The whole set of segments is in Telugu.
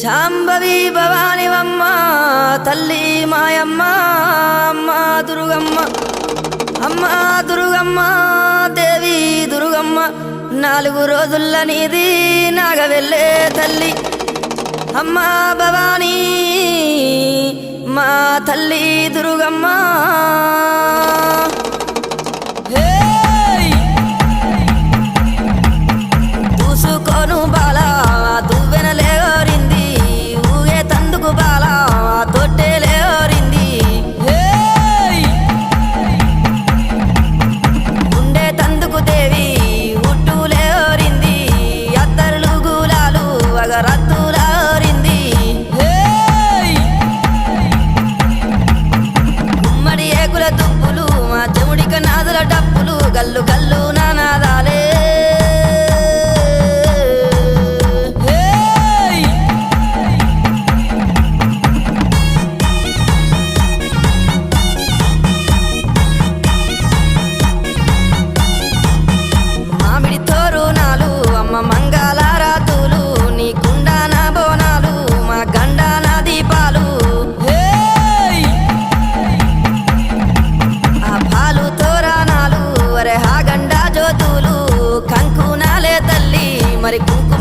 శాంభవి భవానివమ్మ తల్లి మాయమ్మ అమ్మ దుర్గమ్మ అమ్మ దుర్గమ్మ దేవి దుర్గమ్మ. నాలుగు రోజుల నీది నాగవెళ్ళే తల్లి అమ్మ భవానీ మా తల్లి దుర్గమ్మ.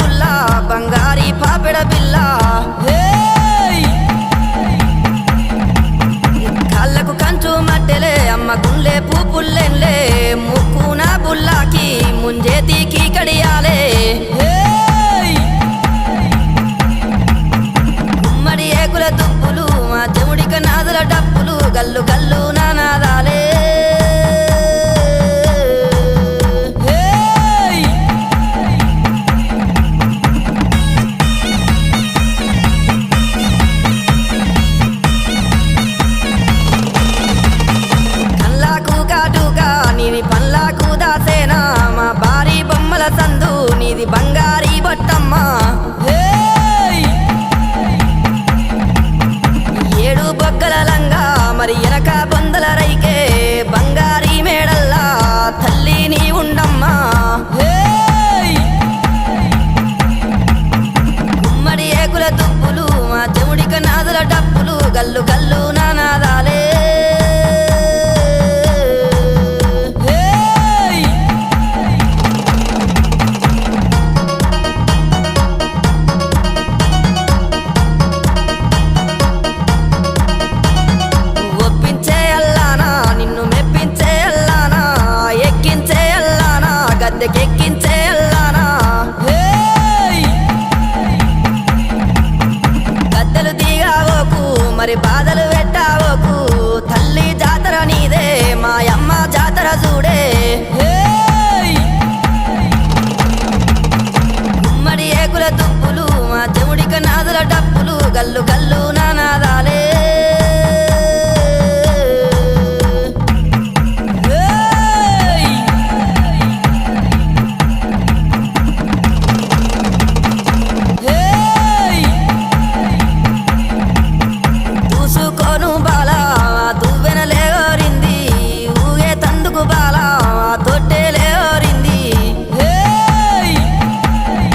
గుల్లా బంగారీ పాపిడ బిల్లా. ఎక్కించేలానా గద్దలు దిగావోకు మరి బాధలు పెట్టావోకు. తల్లి జాతర నీదే మాయమ్మ జాతర చూడే. ఉమ్మడి ఏకుల దుప్పులు మా చెవుడిక నాదుల డప్పులు గల్లు